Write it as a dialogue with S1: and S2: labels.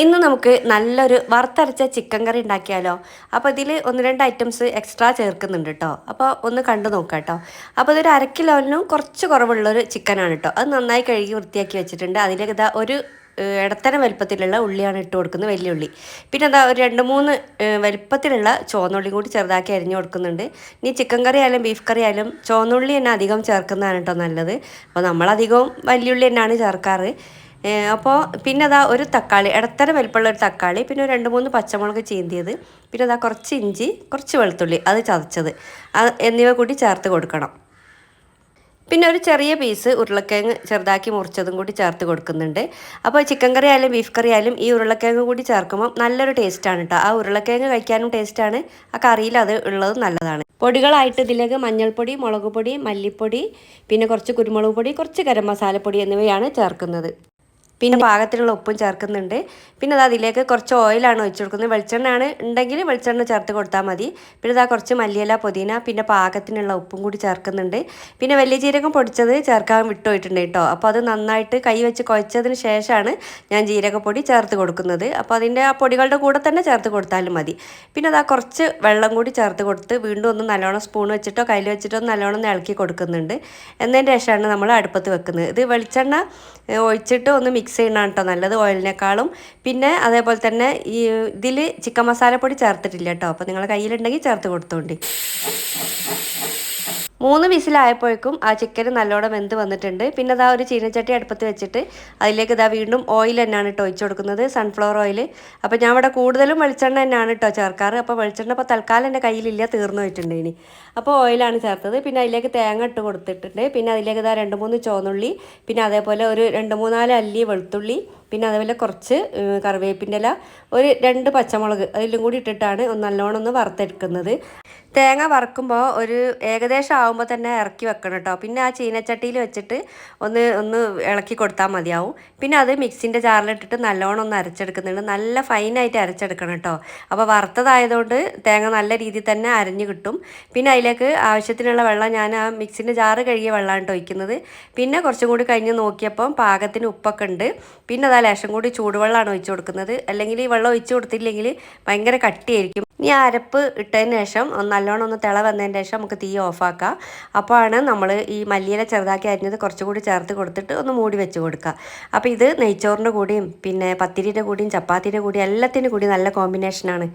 S1: ഇന്ന് നമുക്ക് നല്ലൊരു വറുത്തരച്ച ചിക്കൻ കറി ഉണ്ടാക്കിയാലോ? അപ്പോൾ ഇതിൽ ഒന്ന് രണ്ട് ഐറ്റംസ് എക്സ്ട്രാ ചേർക്കുന്നുണ്ട് കേട്ടോ അപ്പോൾ ഒന്ന് കണ്ടു നോക്കാം കേട്ടോ അപ്പോൾ ഇതൊരു അര കിലോയിനും കുറച്ച് കുറവുള്ളൊരു ചിക്കനാണ് കേട്ടോ അത് നന്നായി കഴുകി വൃത്തിയാക്കി വെച്ചിട്ടുണ്ട്. അതിലേക്ക് ഇതാ ഒരു ഇടത്തരം വലുപ്പത്തിലുള്ള ഉള്ളിയാണ് ഇട്ട് കൊടുക്കുന്നത് വലിയ ഉള്ളി. പിന്നെ എന്താ ഒരു രണ്ട് മൂന്ന് വലിപ്പത്തിലുള്ള ചുവന്നുള്ളിയും കൂടി ചെറുതാക്കി അരിഞ്ഞു കൊടുക്കുന്നുണ്ട്. ഇനി ചിക്കൻ കറി ആയാലും ബീഫ് കറി ആയാലും ചുവന്നുള്ളി തന്നെ അധികം ചേർക്കുന്നതാണ് കേട്ടോ നല്ലത്. അപ്പോൾ നമ്മളധികവും വലിയ ഉള്ളി തന്നെയാണ് ചേർക്കാറ്. അപ്പോൾ പിന്നെ അതാ ഒരു തക്കാളി ഇടത്തരം വലിപ്പമുള്ള ഒരു തക്കാളി പിന്നെ രണ്ട് മൂന്ന് പച്ചമുളക് ചീന്തിയത്. പിന്നെ അതാ കുറച്ച് ഇഞ്ചി കുറച്ച് വെളുത്തുള്ളി അത് ചതച്ചത്. എന്നിവ കൂടി ചേർത്ത് കൊടുക്കണം. പിന്നെ ഒരു ചെറിയ പീസ് ഉരുളക്കിഴങ്ങ് ചെറുതാക്കി മുറിച്ചതും കൂടി ചേർത്ത് കൊടുക്കുന്നുണ്ട്. അപ്പോൾ ചിക്കൻ കറി ആയാലും ബീഫ് കറി ആയാലും ഈ ഉരുളക്കിഴങ്ങ് കൂടി ചേർക്കുമ്പോൾ നല്ലൊരു ടേസ്റ്റാണ് കേട്ടോ ആ ഉരുളക്കിഴങ്ങ് കഴിക്കാനും ടേസ്റ്റാണ്. ആ കറിയിൽ അത് ഉള്ളത് നല്ലതാണ്. പൊടികളായിട്ട് ഇതിലേക്ക് മഞ്ഞൾപ്പൊടി മുളക് പൊടി മല്ലിപ്പൊടി പിന്നെ കുറച്ച് കുരുമുളക് പൊടി കുറച്ച് ഗരം മസാലപ്പൊടി എന്നിവയാണ് ചേർക്കുന്നത്. പിന്നെ പാകത്തിലുള്ള ഉപ്പും ചേർക്കുന്നുണ്ട്. പിന്നെ അത് അതിലേക്ക് കുറച്ച് ഓയിലാണ് ഒഴിച്ചു കൊടുക്കുന്നത്. വെളിച്ചെണ്ണയാണ് ഉണ്ടെങ്കിൽ വെളിച്ചെണ്ണ ചേർത്ത് കൊടുത്താൽ മതി. പിന്നെ ഇതാ കുറച്ച് മല്ലിയില പുതിന പിന്നെ പാകത്തിനുള്ള ഉപ്പും കൂടി ചേർക്കുന്നുണ്ട്. പിന്നെ വലിയ ജീരകം പൊടിച്ചത് ചേർക്കാൻ വിട്ടുപോയിട്ടുണ്ട് കേട്ടോ. അപ്പോൾ അത് നന്നായിട്ട് കൈ വെച്ച് കുഴച്ചതിന് ശേഷമാണ് ഞാൻ ജീരകപ്പൊടി ചേർത്ത് കൊടുക്കുന്നത്. അപ്പോൾ അതിന്റെ ആ പൊടികളുടെ കൂടെ തന്നെ ചേർത്ത് കൊടുത്താലും മതി. പിന്നെ അതാ കുറച്ച് വെള്ളം കൂടി ചേർത്ത് കൊടുത്ത് വീണ്ടും ഒന്ന് നല്ലോണം സ്പൂൺ വെച്ചിട്ടോ കയ്യിൽ വെച്ചിട്ടോ നല്ലോണം ഇളക്കി കൊടുക്കുന്നുണ്ട്. എന്നതിന്റെ ശേഷമാണ് നമ്മൾ അടുപ്പത്ത് വെക്കുന്നത്. ഇത് വെളിച്ചെണ്ണ ഒഴിച്ചിട്ട് ഒന്ന് മിക്സ് ചെയ്യണം കേട്ടോ നല്ലത് ഓയിലിനേക്കാളും. പിന്നെ അതേപോലെ തന്നെ ഈ ഇതിൽ ചിക്കൻ മസാലപ്പൊടി ചേർത്തിട്ടില്ല കേട്ടോ. അപ്പോൾ നിങ്ങൾ കയ്യിലുണ്ടെങ്കിൽ ചേർത്ത് കൊടുത്തോണ്ടി. മൂന്ന് വിസിലായപ്പോഴേക്കും ആ ചിക്കൻ നല്ലോണം വെന്ത് വന്നിട്ടുണ്ട്. പിന്നെ അതാ ഒരു ചീനച്ചട്ടി അടുപ്പത്ത് വെച്ചിട്ട് അതിലേക്ക് ഇതാ വീണ്ടും ഓയിൽ തന്നെയാണ് കേട്ടോ ഒഴിച്ചു കൊടുക്കുന്നത് സൺഫ്ലവർ ഓയിൽ അപ്പോൾ ഞാൻ ഇവിടെ കൂടുതലും വെളിച്ചെണ്ണ തന്നെയാണ് കേട്ടോ ചേർക്കാറ്. അപ്പോൾ വെളിച്ചെണ്ണ ഇപ്പോൾ തൽക്കാലം എന്റെ കയ്യിലില്ല തീർന്നു പോയിട്ടുണ്ട് ഇനി. അപ്പോൾ ഓയിലാണ് ചേർത്തത്. പിന്നെ അതിലേക്ക് തേങ്ങ ഇട്ട് കൊടുത്തിട്ടുണ്ട്. പിന്നെ അതിലേക്ക് ഇതാ രണ്ട് മൂന്ന് ചുവന്നുള്ളി പിന്നെ അതേപോലെ ഒരു രണ്ട് മൂന്നാൽ അല്ലി വെളുത്തുള്ളി പിന്നെ അതേപോലെ കുറച്ച് കറിവേപ്പിന്റെ ഇല ഒരു രണ്ട് പച്ചമുളക് അതിലും കൂടി ഇട്ടിട്ടാണ് ഒന്ന് നല്ലോണം ഒന്ന് വറുത്തെടുക്കുന്നത്. തേങ്ങ വറുക്കുമ്പോൾ ഒരു ഏകദേശം ആകുമ്പോൾ തന്നെ ഇറക്കി വെക്കണം കേട്ടോ. പിന്നെ ആ ചീനച്ചട്ടിയിൽ വെച്ചിട്ട് ഒന്ന് ഒന്ന് ഇളക്കി കൊടുത്താൽ മതിയാവും. പിന്നെ അത് മിക്സിന്റെ ജാറിലിട്ടിട്ട് നല്ലോണം ഒന്ന് അരച്ചെടുക്കുന്നുണ്ട്. നല്ല ഫൈനായിട്ട് അരച്ചെടുക്കണം കേട്ടോ. അപ്പോൾ വറുത്തതായതുകൊണ്ട് തേങ്ങ നല്ല രീതിയിൽ തന്നെ അരഞ്ഞു കിട്ടും. പിന്നെ അതിലേക്ക് ആവശ്യത്തിനുള്ള വെള്ളം ഞാൻ ആ മിക്സിന്റെ ജാറ് കഴുകിയ വെള്ളമാണ് ഒഴിക്കുന്നത്. പിന്നെ കുറച്ചും കൂടി കഴിഞ്ഞ് നോക്കിയപ്പം പാകത്തിന് ഉപ്പൊക്കെ ഉണ്ട്. പിന്നെ അതാ ലേശം കൂടി ചൂടുവെള്ളമാണ് ഒഴിച്ചു കൊടുക്കുന്നത്. അല്ലെങ്കിൽ ഈ വെള്ളം ഒഴിച്ചു കൊടുത്തില്ലെങ്കിൽ ഭയങ്കര കട്ടിയായിരിക്കും. ഇനി ആ അരപ്പ് ഇട്ടതിന് ശേഷം ഒന്ന് നല്ലോണം ഒന്ന് തിള വന്നതിന് ശേഷം നമുക്ക് തീ ഓഫാക്കാം. അപ്പോഴാണ് നമ്മൾ ഈ മല്ലിയില ചെറുതാക്കി അരിഞ്ഞത് കുറച്ചുകൂടി ചേർത്ത് കൊടുത്തിട്ട് ഒന്ന് മൂടി വെച്ച് കൊടുക്കുക. അപ്പോൾ ഇത് നെയ്ച്ചോറിന്റെ കൂടിയും പിന്നെ പത്തിരിയുടെ കൂടിയും ചപ്പാത്തിന്റെ കൂടിയും എല്ലാത്തിന്റെ കൂടി നല്ല കോമ്പിനേഷനാണ്.